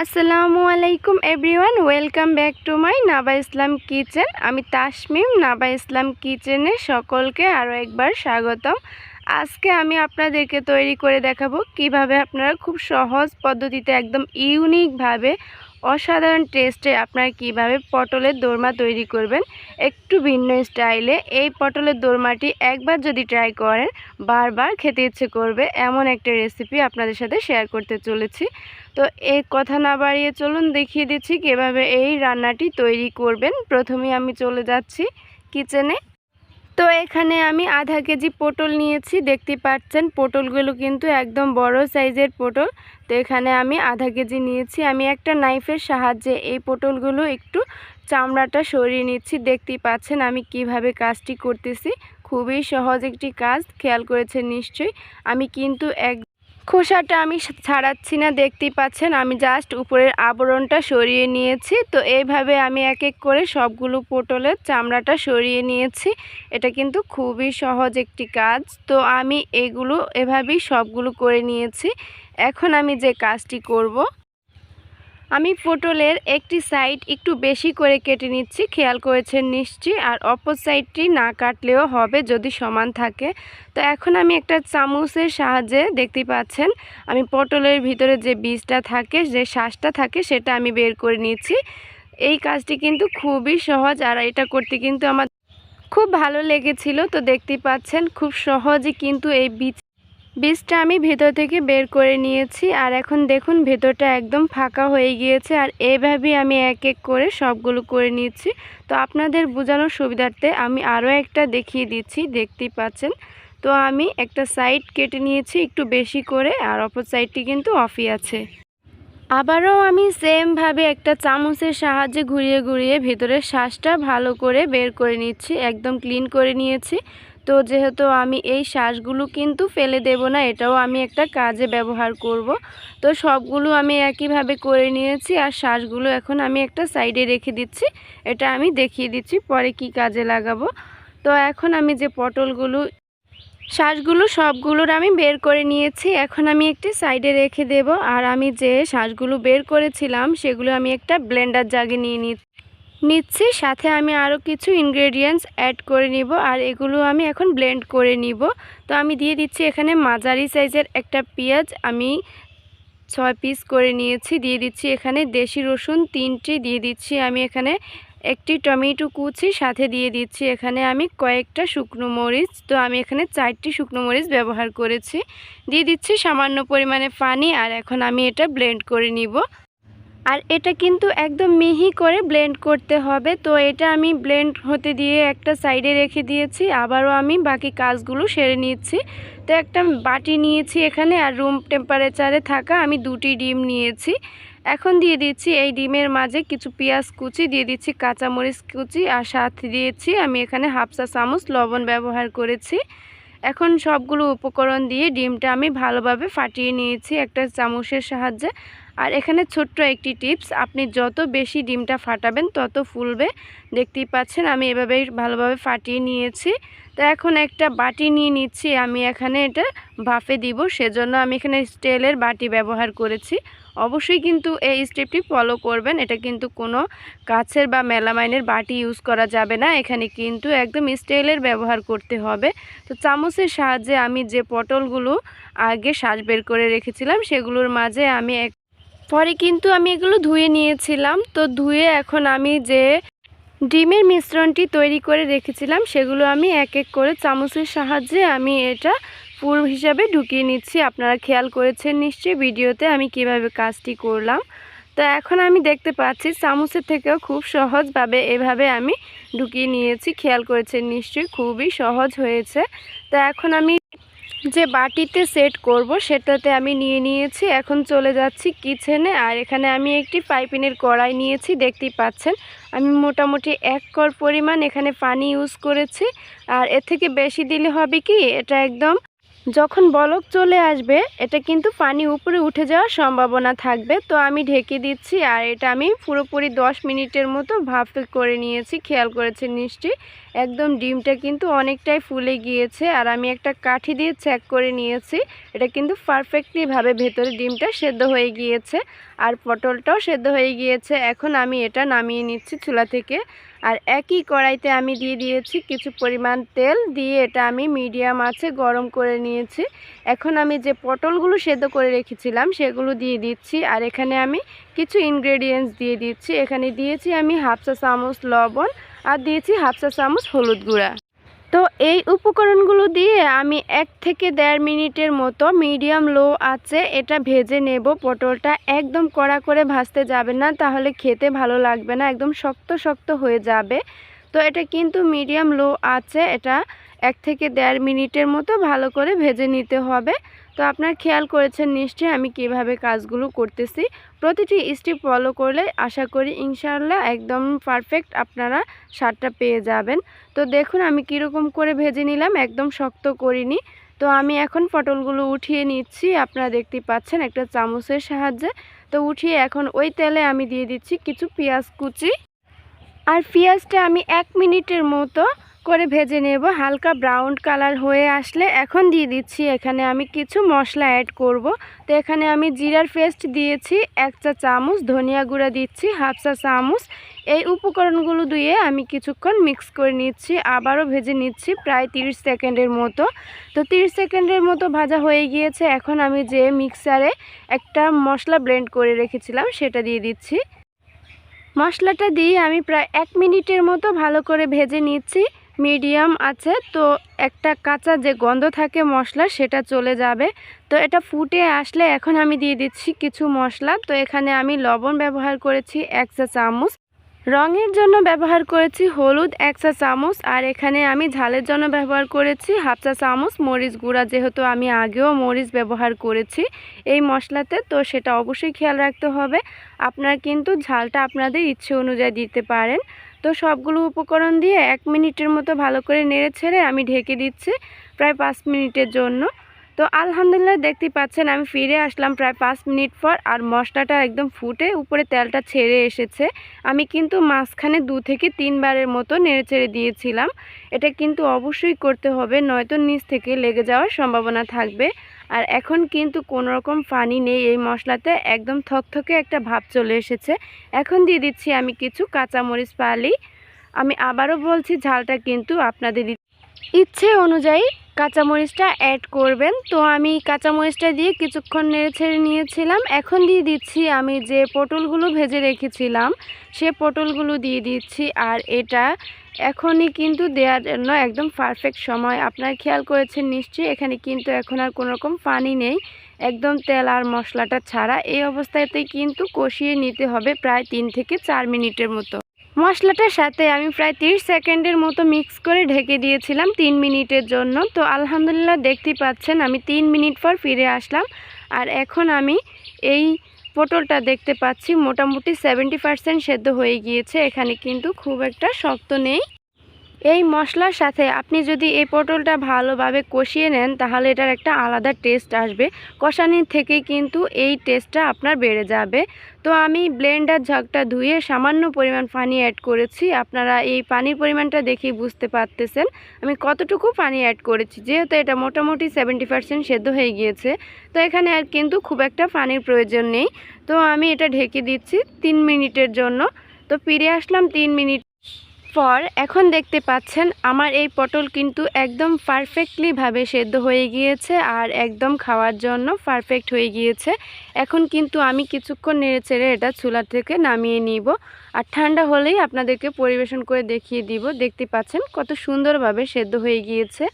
আসসালামু আলাইকুম everyone, welcome back to my Naba Islam kitchen. আমি তাসমিম, নাবা ইসলাম কিচেনে সকলকে আরও একবার স্বাগতম। আজকে আমি আপনাদেরকে তৈরি করে দেখাবো কীভাবে আপনারা খুব সহজ পদ্ধতিতে একদম ইউনিকভাবে অসাধারণ টেস্টে আপনারা কীভাবে পটলের দোরমা তৈরি করবেন, একটু ভিন্ন স্টাইলে এই পটলের দোরমাটি একবার যদি ট্রাই করেন, বারবার খেতে ইচ্ছে করবে এমন একটা রেসিপি আপনাদের সাথে শেয়ার করতে চলেছি। তো এই কথা না বাড়িয়ে চলুন দেখিয়ে দিচ্ছি কীভাবে এই রান্নাটি তৈরি করবেন। প্রথমে আমি চলে যাচ্ছি কিচেনে তো এখানে আমি আধা কেজি পটল নিয়েছি, দেখতে পাচ্ছেন? পটলগুলো কিন্তু একদম বড় সাইজের পটল। তো এখানে আমি আধা কেজি নিয়েছি। আমি একটা নাইফের সাহায্যে এই পটলগুলো একটু চামড়াটা সরিয়ে নিচ্ছি। দেখতে পাচ্ছেন আমি কীভাবে কাজটি করতেছি। খুবই সহজ একটি কাজ, খেয়াল করেছেন নিশ্চয়ই। আমি কিন্তু এক খোসাটা আমি ছাড়াচ্ছি না, দেখতেই পাচ্ছেন। আমি জাস্ট উপরের আবরণটা সরিয়ে নিয়েছি। তো এইভাবে আমি এক এক করে সবগুলো পটলের চামড়াটা সরিয়ে নিয়েছি। এটা কিন্তু খুবই সহজ একটি কাজ। তো আমি এগুলো এভাবেই সবগুলো করে নিয়েছি। এখন আমি যে কাজটি করব আমি পটলের একটি সাইড একটু বেশি করে কেটে নিচ্ছি, খেয়াল করেছেন নিশ্চয়ই আর অপর সাইডটি না কাটলেও হবে যদি সমান থাকে। তো এখন আমি একটা চামচের সাহায্যে দেখতে পাচ্ছেন, আমি পটলের ভিতরে যে বীজটা থাকে, যে শ্বাসটা থাকে, সেটা আমি বের করে নিচ্ছি। এই কাজটি কিন্তু খুবই সহজ, আর এটা করতে কিন্তু আমার খুব ভালো লেগেছিল। তো দেখতে পাচ্ছেন, খুব সহজে কিন্তু এই বীজ বীজটা আমি ভেতর থেকে বের করে নিয়েছি, আর এখন দেখুন ভেতরটা একদম ফাঁকা হয়ে গিয়েছে, আর এইভাবেই আমি এক এক করে সবগুলো করে নিয়েছি তো আপনাদের বোঝানোর সুবিধার্থে আমি আরও একটা দেখিয়ে দিচ্ছি, দেখতেই পাচ্ছেন। তো আমি একটা সাইড কেটে নিয়েছি একটু বেশি করে, আর অপর সাইডটি কিন্তু অফই আছে। আবারও আমি সেমভাবে একটা চামচের সাহায্যে ঘুরিয়ে ঘুরিয়ে ভেতরের শ্বাসটা ভালো করে বের করে নিচ্ছি, একদম ক্লিন করে নিয়েছি। তো যেহেতু আমি এই শ্বাসগুলো কিন্তু ফেলে দেব না, এটাও আমি একটা কাজে ব্যবহার করব। তো সবগুলো আমি একইভাবে করে নিয়েছি আর শ্বাসগুলো এখন আমি একটা সাইডে রেখে দিচ্ছি, এটা আমি দেখিয়ে দিচ্ছি পরে কি কাজে লাগাবো। তো এখন আমি যে পটলগুলো, শ্বাসগুলো সবগুলোর আমি বের করে নিয়েছি, এখন আমি একটি সাইডে রেখে দেব। আর আমি যে শ্বাসগুলো বের করেছিলাম, সেগুলো আমি একটা ব্লেন্ডার জাগে নিয়ে নিচ্ছি। নিচ্ছি, সাথে আমি আরও কিছু ইনগ্রেডিয়েন্টস অ্যাড করে নিব, আর এগুলো আমি এখন ব্লেন্ড করে নিব। তো আমি দিয়ে দিচ্ছি এখানে মাঝারি সাইজের একটা পেঁয়াজ, আমি ছয় পিস করে নিয়েছি, দিয়ে দিচ্ছি এখানে দেশি রসুন তিনটি, দিয়ে দিচ্ছি আমি এখানে একটি টমেটো কুচি, সাথে দিয়ে দিচ্ছি এখানে আমি কয়েকটা শুকনো মরিচ, তো আমি এখানে চারটি শুকনো মরিচ ব্যবহার করেছি। দিয়ে দিচ্ছি সামান্য পরিমাণে পানি, আর এখন আমি এটা ব্লেন্ড করে নিব। আর এটা কিন্তু একদম মিহি করে ব্লেন্ড করতে হবে। তো এটা আমি ব্লেন্ড হতে দিয়ে একটা সাইডে রেখে দিয়েছি, আবারও আমি বাকি কাজগুলো সেরে নিচ্ছি। তো একটা বাটি নিয়েছি এখানে আর রুম টেম্পারেচারে থাকা আমি দুটি ডিম নিয়েছি। এখন দিয়ে দিচ্ছি এই ডিমের মাঝে কিছু পেঁয়াজ কুচি, দিয়ে দিচ্ছি কাঁচামরিচ কুচি আর সাথে দিয়েছি আমি এখানে হাফসা চামচ লবণ ব্যবহার করেছি। এখন সবগুলো উপকরণ দিয়ে ডিমটা আমি ভালোভাবে ফাটিয়ে নিয়েছি একটা চামচের সাহায্যে। আর এখানে ছোট্ট একটি টিপস, আপনি যত বেশি ডিমটা ফাটাবেন তত ফুলবে। দেখতেই পাচ্ছেন আমি এভাবেই ভালোভাবে ফাটিয়ে নিয়েছি। তো এখন একটা বাটি নিয়ে নিচ্ছি, আমি এখানে এটা ভাফে দিব, সেজন্য আমি এখানে স্টেলের বাটি ব্যবহার করেছি। অবশ্যই কিন্তু এই স্টেপটি ফলো করবেন, এটা কিন্তু কোনো কাছের বা মেলামাইনের বাটি ইউজ করা যাবে না, এখানে কিন্তু একদম স্টিলের ব্যবহার করতে হবে। তো চামচের সাহায্যে আমি যে পটলগুলো আগে শ্বাস বের করে রেখেছিলাম, সেগুলোর মাঝে আমি এক পরে কিন্তু আমি এগুলো ধুয়ে নিয়েছিলাম। তো ধুয়ে এখন আমি যে ডিমের মিশ্রণটি তৈরি করে রেখেছিলাম, সেগুলো আমি এক এক করে চামচের সাহায্যে আমি এটা পুর হিসাবে ঢুকিয়ে নিচ্ছি। আপনারা খেয়াল করেছেন নিশ্চয়ই ভিডিওতে আমি কীভাবে কাজটি করলাম। তো এখন আমি দেখতে পাচ্ছি চামচের থেকেও খুব সহজভাবে এভাবে আমি ঢুকিয়ে নিয়েছি। খেয়াল করেছেন নিশ্চয়ই খুবই সহজ হয়েছে। তো এখন আমি যে বাটিতে সেট করব সেটাতে আমি নিয়ে নিয়েছি। এখন চলে যাচ্ছি কিচেনে আর এখানে আমি একটি পাইপিনের কড়াই নিয়েছি, দেখতেই পাচ্ছেন। আমি মোটামুটি এক কর পরিমাণ এখানে পানি ইউজ করেছি। আর এর থেকে বেশি দিলে হবে কি? এটা একদম যখন বলক চলে আসবে, এটা কিন্তু পানি উপরে উঠে যাওয়ার সম্ভাবনা থাকবে। তো আমি ঢেকে দিচ্ছি আর এটা আমি পুরোপুরি 10 মিনিটের মতো ভাপ করে নিয়েছি, খেয়াল করেছে নিশ্চয়ই। একদম ডিমটা কিন্তু অনেকটাই ফুলে গিয়েছে আর আমি একটা কাঠি দিয়ে চেক করে নিয়েছি। এটা কিন্তু পারফেক্টলিভাবে ভেতরে ডিমটা সেদ্ধ হয়ে গিয়েছে আর পটলটাও সেদ্ধ হয়ে গিয়েছে। এখন আমি এটা নামিয়ে নিচ্ছি চুলা থেকে। আর একই কড়াইতে আমি দিয়ে দিয়েছি কিছু পরিমাণ তেল, দিয়ে এটা আমি মিডিয়াম আছে গরম করে নিয়েছি। এখন আমি যে পটলগুলো সেদ্ধ করে রেখেছিলাম, সেগুলো দিয়ে দিচ্ছি আর এখানে আমি কিছু ইনগ্রেডিয়েন্টস দিয়ে দিচ্ছি। এখানে দিয়েছি আমি হাফ চা চামচ লবণ আর দিয়েছি হাফ চা চামচ হলুদ গুঁড়া। তো এই উপকরণগুলো দিয়ে আমি এক থেকে দেড় মিনিটের মতো মিডিয়াম লো আছে, এটা ভেজে নেব। পটলটা একদম কড়া করে ভাজতে যাবে না, তাহলে খেতে ভালো লাগবে না, একদম শক্ত শক্ত হয়ে যাবে। তো এটা কিন্তু মিডিয়াম লো আছে, এটা এক থেকে দেড় মিনিটের মতো ভালো করে ভেজে নিতে হবে। তো আপনার খেয়াল করেছেন নিশ্চয়ই আমি কীভাবে কাজগুলো করতেছি। প্রতিটি স্টেপ ফলো করলে আশা করি ইনশাআল্লাহ একদম পারফেক্ট আপনারা স্বাদটা পেয়ে যাবেন। তো দেখুন আমি কীরকম করে ভেজে নিলাম, একদম শক্ত করিনি। তো আমি এখন পটলগুলো উঠিয়ে নিচ্ছি, আপনারা দেখতে পাচ্ছেন একটা চামচের সাহায্যে। তো উঠিয়ে এখন ওই তেলে আমি দিয়ে দিচ্ছি কিছু পেঁয়াজ কুচি। আর পেঁয়াজটা আমি এক মিনিটের মতো করে ভেজে নেব। হালকা ব্রাউন কালার হয়ে আসলে এখন দিয়ে দিচ্ছি। এখানে আমি কিছু মশলা অ্যাড করব। তো এখানে আমি জিরার পেস্ট দিয়েছি, এক চা চামচ ধনিয়া গুঁড়া দিচ্ছি হাফ চা চামচ। এই উপকরণগুলো দিয়ে আমি কিছুক্ষণ মিক্স করে নিচ্ছি। আবারও ভেজে নিচ্ছি প্রায় 30 সেকেন্ডের মতো। তো 30 সেকেন্ডের মতো ভাজা হয়ে গিয়েছে। এখন আমি যে মিক্সারে একটা মশলা ব্লেন্ড করে রেখেছিলাম, সেটা দিয়ে দিচ্ছি। মশলাটা দিয়ে আমি প্রায় এক মিনিটের মতো ভালো করে ভেজে নিচ্ছি। মিডিয়াম আছে, তো একটা কাঁচা যে গন্ধ থাকে মশলা সেটা চলে যাবে। তো এটা ফুটে আসলে এখন আমি দিয়ে দিচ্ছি কিছু মশলা। তো এখানে আমি লবণ ব্যবহার করেছি এক চা চামচ। রঙের জন্য ব্যবহার করেছি হলুদ এক চা চামচ। আর এখানে আমি ঝালের জন্য ব্যবহার করেছি হাফ চা চামচ মরিচ গুঁড়া, যেহেতু আমি আগেও মরিচ ব্যবহার করেছি এই মশলাতে, তো সেটা অবশ্যই খেয়াল রাখতে হবে। আপনারা কিন্তু ঝালটা আপনাদের ইচ্ছে অনুযায়ী দিতে পারেন। তো সবগুলো উপকরণ দিয়ে এক মিনিটের মতো ভালো করে নেড়ে ছেড়ে আমি ঢেকে দিচ্ছি প্রায় পাঁচ মিনিটের জন্য। তো আলহামদুলিল্লাহ দেখতে পাচ্ছেন, আমি ফিরে আসলাম প্রায় পাঁচ মিনিট পর আর মশলাটা একদম ফুটে উপরে তেলটা ছেড়ে এসেছে। আমি কিন্তু মাঝখানে দু থেকে তিনবারের মতো নেড়ে ছেড়ে দিয়েছিলাম। এটা কিন্তু অবশ্যই করতে হবে, নয়তো নিচ থেকে লেগে যাওয়ার সম্ভাবনা থাকবে। আর এখন কিন্তু কোনো রকম পানি নেই এই মশলাতে, একদম থকথকে একটা ভাব চলে এসেছে। এখন দিয়ে দিচ্ছি আমি কিছু কাঁচামরিচ পালি। আমি আবারও বলছি, ঝালটা কিন্তু আপনাদের ইচ্ছে অনুযায়ী কাঁচামরিচটা অ্যাড করবেন। তো আমি কাঁচামরিচটা দিয়ে কিছুক্ষণ নেড়ে ছেড়ে নিয়েছিলাম। এখন দিয়ে দিচ্ছি আমি যে পটলগুলো ভেজে রেখেছিলাম, সে পটলগুলো দিয়ে দিচ্ছি। আর এটা এখনই কিন্তু দেওয়ার জন্য একদম পারফেক্ট সময়। আপনার খেয়াল করেছেন নিশ্চয়ই, এখানে কিন্তু এখন আর কোনো রকম পানি নেই। একদম তেল আর মশলাটা ছাড়া। এই অবস্থাতেই কিন্তু কষিয়ে নিতে হবে প্রায় তিন থেকে চার মিনিটের মতো। মশলাটার সাথে আমি প্রায় 30 সেকেন্ডের মতো মিক্স করে ঢেকে দিয়েছিলাম তিন মিনিটের জন্য। তো আলহামদুলিল্লাহ দেখতে পাচ্ছেন, আমি তিন মিনিট পর ফিরে আসলাম। আর এখন আমি এই পটলটা দেখতে পাচ্ছি, মোটামুটি সেভেন্টি পারসেন্ট সেদ্ধ হয়ে গিয়েছে। এখানে কিন্তু খুব একটা শক্ত নেই। এই মশলার সাথে আপনি যদি এই পটলটা ভালোভাবে কষিয়ে নেন, তাহলে এটার একটা আলাদা টেস্ট আসবে। কষানির থেকে কিন্তু এই টেস্টটা আপনার বেড়ে যাবে। তো আমি ব্লেন্ডার ঝাঁকটা ধুয়ে সামান্য পরিমাণ পানি অ্যাড করেছি। আপনারা এই পানির পরিমাণটা দেখেই বুঝতে পারতেছেন। আমি কতটুকু পানি অ্যাড করেছি? যেহেতু এটা মোটামুটি সেভেন্টি পারসেন্ট সেদ্ধ হয়ে গিয়েছে, তো এখানে আর কিন্তু খুব একটা পানির প্রয়োজন নেই। তো আমি এটা ঢেকে দিচ্ছি তিন মিনিটের জন্য। তো ফিরে আসলাম তিন মিনিট পর এখন দেখতে পাচ্ছেন আমার এই পটল কিন্তু একদম পারফেক্টলিভাবে সেদ্ধ হয়ে গিয়েছে আর একদম খাওয়ার জন্য পারফেক্ট হয়ে গিয়েছে। এখন কিন্তু আমি কিছুক্ষণ নেড়ে চেড়ে এটা চুলা থেকে নামিয়ে নিব আর ঠান্ডা হলেই আপনাদেরকে পরিবেশন করে দেখিয়ে দিব। দেখতে পাচ্ছেন কত সুন্দরভাবে সেদ্ধ হয়ে গিয়েছে।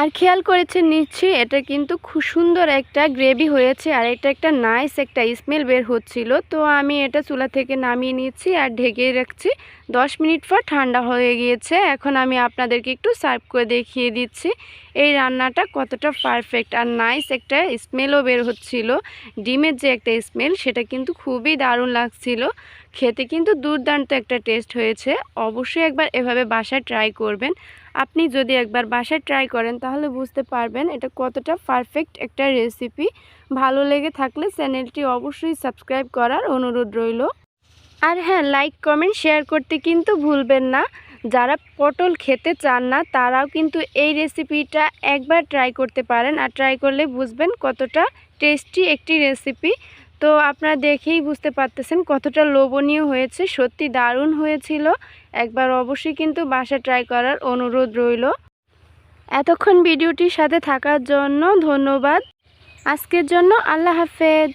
আর খেয়াল করেছেন নিশ্চয়ই, এটা কিন্তু খুব সুন্দর একটা গ্রেভি হয়েছে আর এটা একটা নাইস একটা স্মেল বের হচ্ছিল। তো আমি এটা চুলা থেকে নামিয়ে নিচ্ছি আর ঢেকে রাখছি। দশ মিনিট পর ঠান্ডা হয়ে গিয়েছে। এখন আমি আপনাদেরকে একটু সার্ভ করে দেখিয়ে দিচ্ছি। এই রান্নাটা কতটা পারফেক্ট আর নাইস একটা স্মেলও বের হচ্ছিল। ডিমের যে একটা স্মেল সেটা কিন্তু খুবই দারুণ লাগছিল। খেতে কিন্তু দুর্দান্ত একটা টেস্ট হয়েছে। অবশ্যই একবার এভাবে বাসায় ট্রাই করবেন। আপনি যদি একবার বাসায় ট্রাই করেন, তাহলে বুঝতে পারবেন এটা কতটা পারফেক্ট একটা রেসিপি ভালো লেগে থাকলে চ্যানেলটি অবশ্যই সাবস্ক্রাইব করার অনুরোধ রইল। আর হ্যাঁ লাইক কমেন্ট শেয়ার করতে কিন্তু ভুলবেন না। যারা পটল খেতে চান না, তারাও কিন্তু এই রেসিপিটা একবার ট্রাই করতে পারেন। আর ট্রাই করলে বুঝবেন কতটা টেস্টি একটি রেসিপি তো আপনারা দেখেই বুঝতে পারতেছেন কতটা লোভনীয় হয়েছে, সত্যি দারুণ হয়েছিল। একবার অবশ্যই কিন্তু বাসা ট্রাই করার অনুরোধ রইল। এতক্ষণ ভিডিওটির সাথে থাকার জন্য ধন্যবাদ। আজকের জন্য আল্লাহ হাফেজ।